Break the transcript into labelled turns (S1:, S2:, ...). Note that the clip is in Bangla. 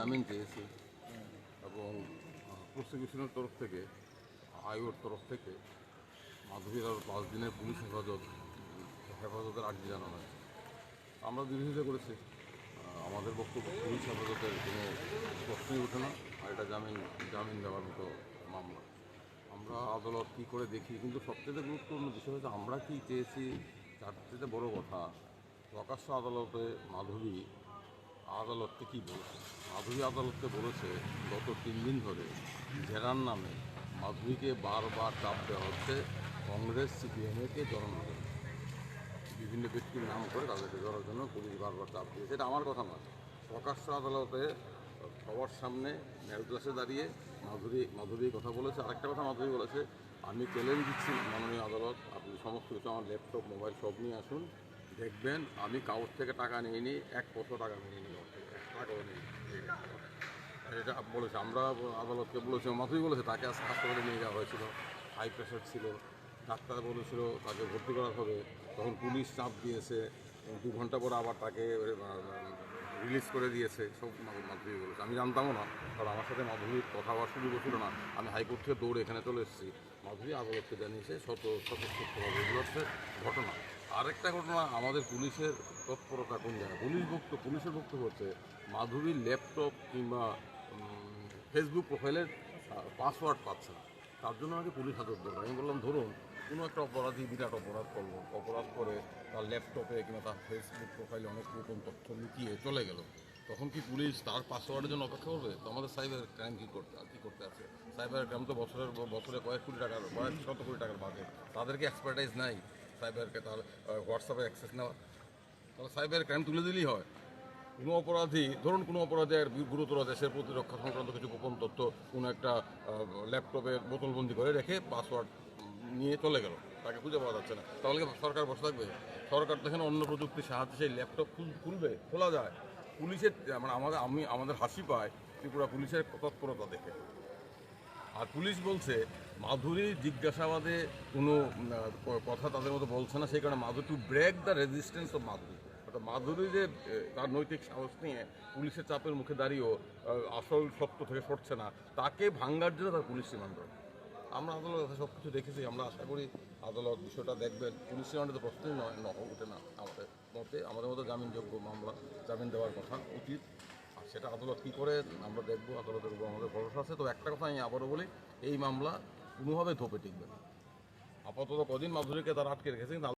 S1: জামিন চেয়েছি এবং প্রসিকিউশনের তরফ থেকে আয়োর তরফ থেকে মাধবীর আরও পাঁচ দিনের পুলিশ হেফাজত, হেফাজতের আর্জি জানানো হয়েছে। আমরা বিরোধিতা করেছি। আমাদের বক্তব্য পুলিশ হেফাজতের কোনো প্রশ্নই ওঠে না, আর এটা জামিন জামিন দেওয়ার মতো মামলা। আমরা আদালত কী করে দেখি, কিন্তু সবচেয়ে গুরুত্বপূর্ণ বিষয় হচ্ছে আমরা কি চেয়েছি, তার থেকে বড় কথা, প্রকাশ্য আদালতে মাধবী আদালতকে কী বলেছে মাধুরী আদালতকে বলেছে, গত তিন দিন ধরে জেরার নামে মাধুরীকে বারবার চাপ দেওয়া হচ্ছে কংগ্রেস সিপিএমকে জড়ানোর জন্য। বিভিন্ন ব্যক্তির নাম করে তাদেরকে ধরার জন্য পুলিশ বারবার চাপ দিয়েছে। এটা আমার কথা নয়। প্রকাশ্য আদালতে সবার সামনে ন্যায়গ্লাসে দাঁড়িয়ে মাধুরী মাধুরী কথা বলেছে। আরেকটা কথা মাধুরী বলেছে, আমি চ্যালেঞ্জ দিচ্ছি মাননীয় আদালত, আপনি সমস্ত কিছু আমার ল্যাপটপ মোবাইল সব নিয়ে আসুন। দেখবেন আমি কাগজ থেকে টাকা নিয়ে নিই এক পশো টাকা নিয়ে নিই ওর থেকে, এক টাকাও নেই এটা বলেছে আমরা আদালতকে বলেছি মাথুই বলেছে তাকে আজকে হাসপাতালে নিয়ে যাওয়া হয়েছিল। হাই প্রেশার ছিল ডাক্তার বলেছিল তাকে ভর্তি করা হবে। তখন পুলিশ চাপ দিয়েছে দু ঘণ্টা পর আবার তাকে রিলিজ করে দিয়েছে, সব মা- মাধুরী বলেছে। আমি জানতামও না, কারণ আমার সাথে মাধুরীর কথা হওয়ার সুযোগ ছিল না। আমি হাইকোর্ট থেকে দৌড়ে এখানে চলে এসেছি। মাধুরী আদালতকে জানিয়েছে, শত স্বতঃস্ফূর্তভাবে এগুলো হচ্ছে ঘটনা। আরেকটা ঘটনা, আমাদের পুলিশের তৎপরতা কোন জায়গায়? পুলিশ বক্তব্য পুলিশের বক্তব্য হচ্ছে মাধুরীর ল্যাপটপ কিংবা ফেসবুক প্রোফাইলের পাসওয়ার্ড পাচ্ছে না। তার জন্য আমাকে পুলিশ হাজত দরকার আমি বললাম, ধরুন, কোনো একটা অপরাধী বিরাট অপরাধ করল, অপরাধ করে তার ল্যাপটপে কিংবা তার ফেসবুক প্রোফাইলে অনেক গোপন তথ্য লুকিয়ে চলে গেল। তখন কি পুলিশ তার পাসওয়ার্ডের জন্য অপেক্ষা করবে? তো আমাদের সাইবার ক্রাইম কী করতে কী করতে আছে? সাইবার ক্রাইম তো বছরের বছরে কয়েক কোটি টাকার, কয়েক শত কোটি টাকার বাজেট। তাদেরকে এক্সপার্টাইজ নাই? সাইবারকে তার হোয়াটসঅ্যাপে অ্যাক্সেস নেওয়া তাহলে সাইবার ক্রাইম তুলে দিলেই হয়। কোনো অপরাধী, ধরুন কোনো অপরাধী অপরাধের গুরুতর দেশের প্রতিরক্ষা সংক্রান্ত কিছু গোপন তথ্য কোনো একটা ল্যাপটপে বোতলবন্দি করে রেখে পাসওয়ার্ড নিয়ে চলে গেল। তাকে খুঁজে পাওয়া যাচ্ছে না। তাহলে সরকার বসে থাকবে? সরকার তো এখানে অন্য প্রযুক্তির সাহায্যে সেই ল্যাপটপ খুলবে, খোলা যায়। পুলিশের মানে আমাদের, আমি, আমাদের হাসি পায় ত্রিপুরা পুলিশের তৎপরতা দেখে। আর পুলিশ বলছে, মাধুরী জিজ্ঞাসাবাদে কোনো কথা তাদের মতো বলছে না, সেই কারণে Madhuri to break the resistance of Madhuri. অর্থাৎ মাধুরী যে তার নৈতিক সাহস নিয়ে পুলিশের চাপের মুখে দাঁড়িয়েও আসল সত্য থেকে সরছে না, তাকে ভাঙ্গার জন্য তার পুলিশ দরকার। আমরা আদালত সব কিছু দেখেছি, আমরা আশা করি আদালত বিষয়টা দেখবেন। পুলিশ রিমান্ডে তো প্রশ্নই নয় ওঠে না আমাদের মতে। আমাদের মতো জামিনযোগ্য মামলা, জামিন দেওয়ার কথা উচিত। আর সেটা আদালত কী করে, আমরা দেখব। আদালতের উপর আমাদের ভরসা আছে। তো একটা কথা আমি আবারও বলি, এই মামলা কোনোভাবে ধোপে টিকবে না। আপাতত কদিন মাধুরীকে তারা আটকে রেখেছে